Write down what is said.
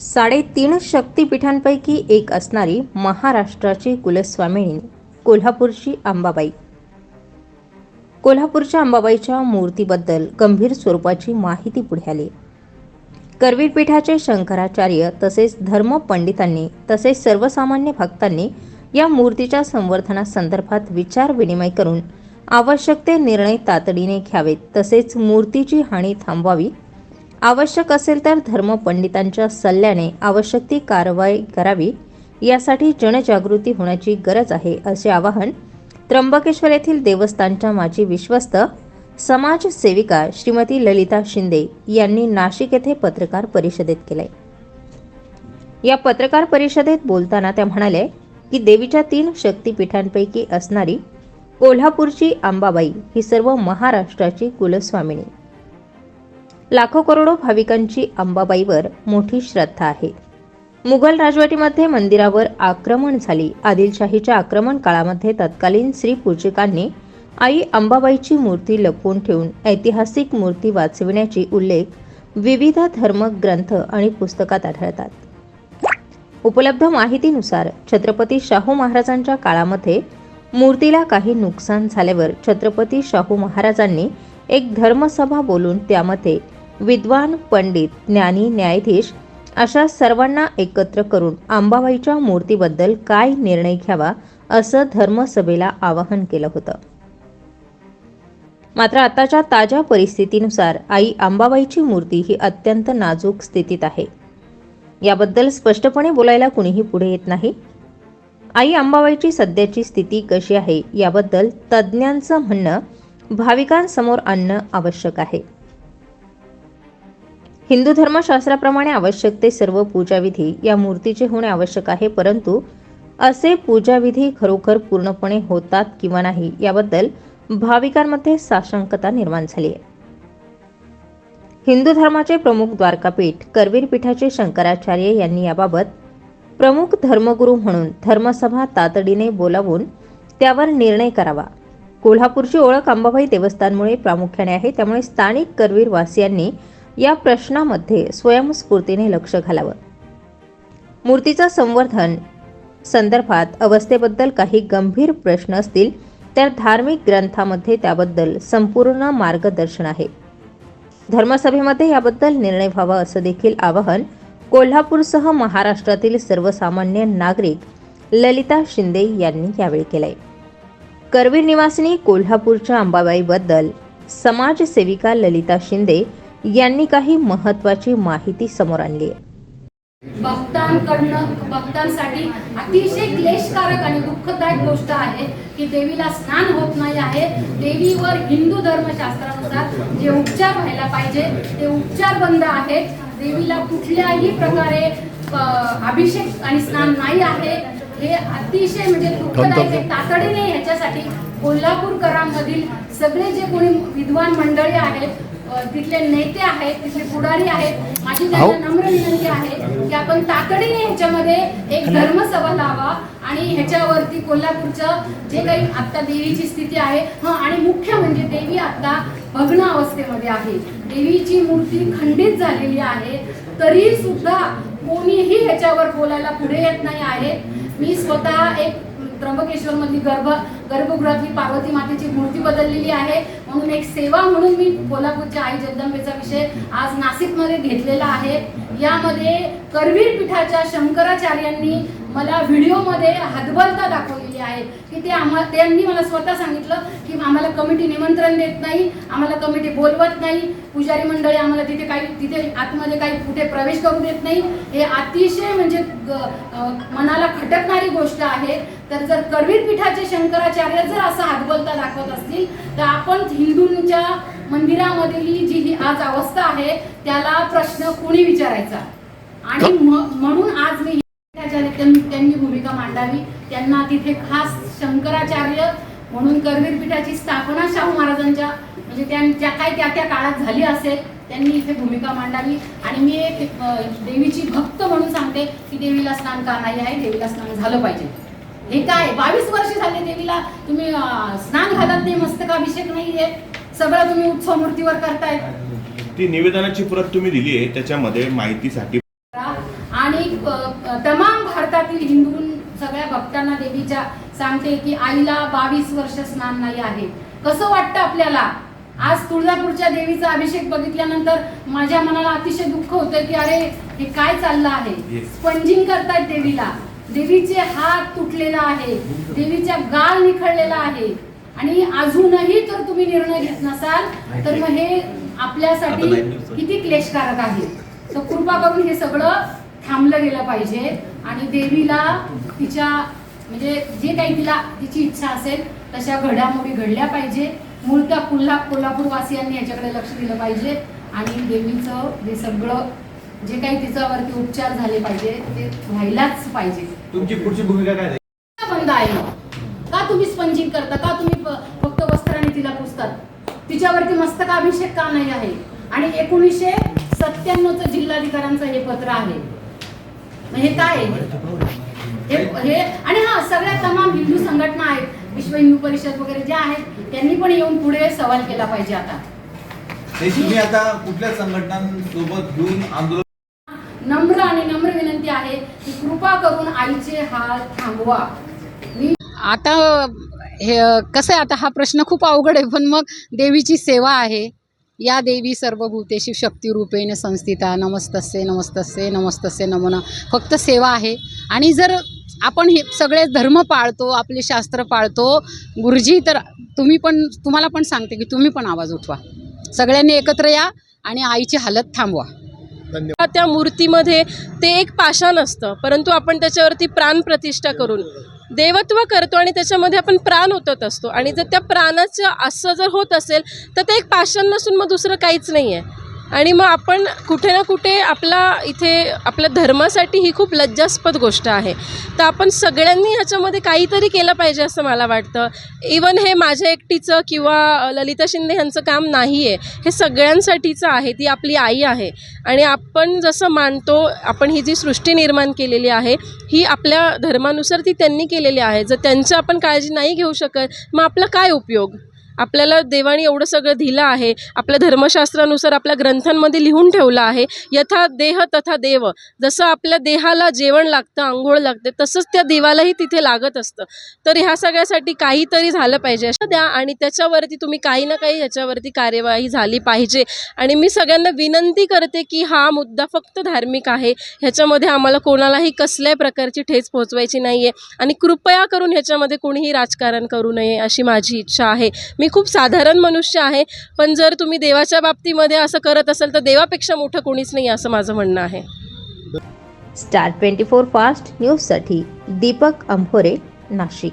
साडेतीन शक्तिपीठांपैकी एक असणारी महाराष्ट्राची कुलस्वामिनी कोल्हापूरची अंबाबाई. कोल्हापूरच्या अंबाबाईच्या मूर्तीबद्दल गंभीर स्वरूपाची माहिती पुढे आली. करवीर पीठाचे शंकराचार्य तसेच धर्मपंडितांनी तसेच सर्वसामान्य भक्तांनी या मूर्तीच्या संवर्धनासंदर्भात विचार विनिमय करून आवश्यक ते निर्णय तातडीने घ्यावेत तसेच मूर्तीची हानी थांबवावी आवश्यक असेल तर धर्मपंडितांच्या सल्ल्याने आवश्यक ती कारवाई करावी. यासाठी जनजागृती होण्याची गरज आहे असे आवाहन त्र्यंबकेश्वर येथील देवस्थानच्या माजी विश्वस्त समाजसेविका श्रीमती ललिता शिंदे यांनी नाशिक येथे पत्रकार परिषदेत केले या पत्रकार परिषदेत बोलताना त्या म्हणाले की देवीच्या तीन शक्तिपीठांपैकी असणारी कोल्हापूरची अंबाबाई ही सर्व महाराष्ट्राची कुलस्वामिनी. लाखो करोडो भाविकांची अंबाबाईवर मोठी श्रद्धा आहे. मुघल राजवटीमध्ये मंदिरावर आक्रमण झाली. आदिलशाहीच्या आक्रमण काळामध्ये तत्कालीन श्री पूजकांनी आई अंबाबाईची मूर्ती लपवून ठेवून ऐतिहासिक मूर्ती वाचविण्याची उल्लेख विविध धर्मग्रंथ आणि पुस्तकात आढळतात. उपलब्ध माहितीनुसार छत्रपती शाहू महाराजांच्या काळामध्ये मूर्तीला काही नुकसान झाल्यावर छत्रपती शाहू महाराजांनी एक धर्मसभा बोलून त्यामध्ये विद्वान पंडित ज्ञानी न्यायाधीश अशा सर्वांना एकत्र करून अंबाबाईच्या मूर्तीबद्दल काय निर्णय घ्यावा असं धर्मसभेला आवाहन केलं होतं. मात्र आताच्या ताज्या परिस्थितीनुसार आई अंबाबाईची मूर्ती ही अत्यंत नाजूक स्थितीत आहे. याबद्दल स्पष्टपणे बोलायला कुणीही पुढे येत नाही. आई अंबाबाईची सध्याची स्थिती कशी आहे याबद्दल तज्ज्ञांचं म्हणणं भाविकांसमोर आणणं आवश्यक आहे. हिंदू धर्मशास्त्राप्रमाणे आवश्यक ते सर्व पूजाविधी या मूर्तीचे होणे आवश्यक आहे परंतु असे पूजाविधी खरोखर पूर्णपणे होतात किंवा नाही याबद्दल भाविकांमध्ये साशंकता निर्माण झाली आहे. हिंदू धर्माचे प्रमुख द्वारकापीठ करवीर पीठाचे शंकराचार्य यांनी याबाबत प्रमुख धर्मगुरू म्हणून धर्मसभा तातडीने बोलावून त्यावर निर्णय करावा. कोल्हापूरची ओळख अंबाबाई देवस्थानमुळे प्रामुख्याने आहे त्यामुळे स्थानिक करवीर वासियांनी या प्रश्नामध्ये स्वयंस्फूर्तीने लक्ष घालावं. मूर्तीचं संवर्धन संदर्भात अवस्थेबद्दल काही गंभीर प्रश्न असतील तर धार्मिक ग्रंथामध्ये त्याबद्दल संपूर्ण मार्गदर्शन आहे. धर्मसभेमध्ये याबद्दल निर्णय व्हावा असं देखील आवाहन कोल्हापूरसह महाराष्ट्रातील सर्वसामान्य नागरिक ललिता शिंदे यांनी यावेळी केलंय. करवीर निवासिनी कोल्हापूरच्या अंबाबाईबद्दल समाजसेविका ललिता शिंदे यांनी काही महत्त्वाची माहिती समोर आणली भक्तांकडनं भक्तांसाठी अतिशय क्लेशकारक आणि दुःखदायक गोष्ट आहे की देवीला स्नान होत नाही आहे. देवीवर हिंदू धर्मशास्त्रानुसार जे उपचार व्हायला पाहिजे ते उपचार बंद आहेत. देवीला कुठल्याही प्रकारे अभिषेक आणि स्नान नाही आहे. हे अतिशय म्हणजे दुःखदायक तातडीने ह्याच्यासाठी कोल्हापूरकरांमधील सगळे जे कोणी विद्वान मंडळी आहेत तिथले नेते आहेत तिथले पुढारी आहेत माझी त्यांना नम्र विनंती आहे की आपण तातडीने ह्याच्यामध्ये एक धर्मसभा लावा आणि ह्याच्यावरती कोल्हापूरचं जे काही आता देवीची स्थिती आहे हा आणि मुख्य म्हणजे देवी आता भग्न अवस्थेमध्ये आहे. देवीची मूर्ती खंडित झालेली आहे तरी सुद्धा कोणीही ह्याच्यावर बोलायला पुढे येत नाही आहे. मी स्वतः एक त्र्यंबकेश्वर मधली गर्भ गर्भगृहातली पार्वती मातेची मूर्ती बदललेली आहे. म्हणून एक सेवा म्हणून मी कोल्हापूरच्या आई जगदंबेचा विषय आज नाशिकमध्ये घेतलेला आहे. यामध्ये करवीर पीठाच्या शंकराचार्यांनी मला व्हिडिओमध्ये हातबलता दाखवलेली आहे. की ते आम्हा त्यांनी मला स्वतः सांगितलं की आम्हाला कमिटी निमंत्रण देत नाही आम्हाला कमिटी बोलवत नाही. पुजारी मंडळी आम्हाला तिथे काही तिथे आतमध्ये काही कुठे प्रवेश करू देत नाही. हे अतिशय म्हणजे मनाला खटकणारी गोष्ट आहे. तर जर करवीर पीठाचे शंकराचार्य जर असा हातबलता दाखवत असतील तर आपण हिंदूंच्या मंदिरामधली जी ही आज अवस्था आहे त्याला प्रश्न कोणी विचारायचा? आणि म्हणून आज मी शंकराचार्य त्यांनी भूमिका मांडावी. त्यांना तिथे खास शंकराचार्य म्हणून करवीर पीठाची स्थापना शाहू महाराजांच्या म्हणजे त्यांच्या काय त्या त्या काळात झाली असेल त्यांनी इथे भूमिका मांडावी. आणि मी एक देवीची भक्त म्हणून सांगते की देवीला स्नान का नाही आहे देवीला स्नान झालं पाहिजे. हे काय? बावीस वर्ष झाले देवीला तुम्ही स्नान घालत नाही मस्तकाभिषेक नाहीये सगळं तुम्ही उत्सव मूर्तीवर करताय. ती निवेदनाची प्रत तुम्ही दिली आहे त्याच्यामध्ये माहितीसाठी करा प- तमाम भारतातील हिंदू भक्तांना देवीच्या सांगते की आईला बावीस वर्ष स्नान नाही आहे. कसं वाटतं आपल्याला? आज तुळजापूरच्या देवीचा अभिषेक बघितल्यानंतर माझ्या मनाला अतिशय दुःख होतं की अरे हे काय चाललं आहे. स्पंजिंग करतायत देवीला. देवीचे हात तुटलेला आहे. देवीच्या गाल निखळलेला आहे. आणि अजूनही जर तुम्ही निर्णय घेत नसाल तर मग हे आपल्यासाठी. किती क्लेशकारक आहे. तर कृपा करून हे सगळं थांबलं गेलं पाहिजे. आणि देवीला तिच्या म्हणजे जे काही तिला तिची इच्छा असेल तशा घडामोडी घडल्या पाहिजे. मूळत्या कोल्हा कोल्हापूर वासियांनी याच्याकडे लक्ष दिलं पाहिजे. आणि देवीचं हे सगळं जे काही तिच्यावरती उपचार झाले पाहिजे ते व्हायलाच पाहिजे. तुमची पुढची भूमिका काय बंद आहे. का तुम्ही स्पंजिंग करता? का तुम्ही फक्त वस्त्राने तिला पुसतात? तिच्यावरती मस्तकाभिषेक का नाही आहे? आणि एकोणीसशे सत्त्याण्णवचं जिल्हाधिकाऱ्यांचं हे पत्र आहे. हे काय? आहे? हे हे आणि हा सगळ्या तमाम हिंदू संघटना आहेत विश्व हिंदू परिषद वगैरे ज्या आहेत त्यांनी पण येऊन पुढे सवाल केला पाहिजे आता. तुम्ही आता कुठल्या संघटनांसोबत घेऊन आंदोलन नम्र आणि नम्र विनंती आहे की कृपा करून आईचे हाल थांबवा. मी आता हे कसं आहे आता हा प्रश्न खूप अवघड आहे पण मग देवीची सेवा आहे. या देवी सर्वभूतेशी शक्तिरूपेण संस्थिता नमस्तस्य नमस्तस्य नमस्तस्य नमन फक्त सेवा आहे. आणि जर आपण हे सगळे धर्म पाळतो आपले शास्त्र पाळतो. गुरुजी तर तुम्ही पण तुम्हाला पण सांगते की तुम्ही पण आवाज उठवा. सगळ्यांनी एकत्र या आणि आईची हालत थांबवा. त्या मूर्तीमध्ये ते एक पाषाण असतं परंतु आपण त्याच्यावरती प्राण प्रतिष्ठा करून देवत्व करतो आणि त्याच्यामध्ये आपण प्राण ओतत असतो. आणि जर त्या प्राणाचं असं जर होत असेल तर ते एक पाषाण नसून मग दुसरं काहीच नाही आहे आणि मग आपण कुठे ना कुठे आपला इथे आपल्या धर्मासाठी ही खूप लज्जास्पद गोष्ट आहे. तर आपण सगळ्यांनी ह्याच्यामध्ये काहीतरी केलं पाहिजे असं मला वाटतं. इवन हे माझ्या एकटीचं किंवा ललिता शिंदे यांचं काम नाही आहे हे सगळ्यांसाठीचं आहे ती आपली आई आहे. आणि आपण जसं मानतो आपण ही जी सृष्टी निर्माण केलेली आहे ही आपल्या धर्मानुसार ती त्यांनी केलेली आहे. जर त्यांची आपण काळजी नाही घेऊ शकत मग आपला काय उपयोग? आपल्याला देवाने एवढं सगळं दिलं आहे आपल्या धर्मशास्त्रानुसार आपल्या ग्रंथांमध्ये लिहून ठेवलं आहे यथा देह तथा देव. जसं आपल्या देहाला जेवण लागतं आंघोळ लागते तसंच त्या देवालाही तिथे लागत असतं. तर ह्या सगळ्यासाठी काहीतरी झालं पाहिजे. असं द्या आणि त्याच्यावरती तुम्ही काही ना काही ह्याच्यावरती कार्यवाही झाली पाहिजे. आणि मी सगळ्यांना विनंती करते की हा मुद्दा फक्त धार्मिक आहे. ह्याच्यामध्ये आम्हाला कोणालाही कसल्याही प्रकारची ठेच पोहोचवायची नाही आहे आणि कृपया करून ह्याच्यामध्ये कोणीही राजकारण करू नये अशी माझी इच्छा आहे. मी खूप साधारण मनुष्य आहे पण जर तुम्ही देवाच्या बाबतीमध्ये असं करत असाल तर देवापेक्षा मोठं कोणीच नाही असं माझं म्हणणं आहे. स्टार ट्वेंटी फोर फास्ट न्यूजसाठी दीपक अंभोरे नाशिक.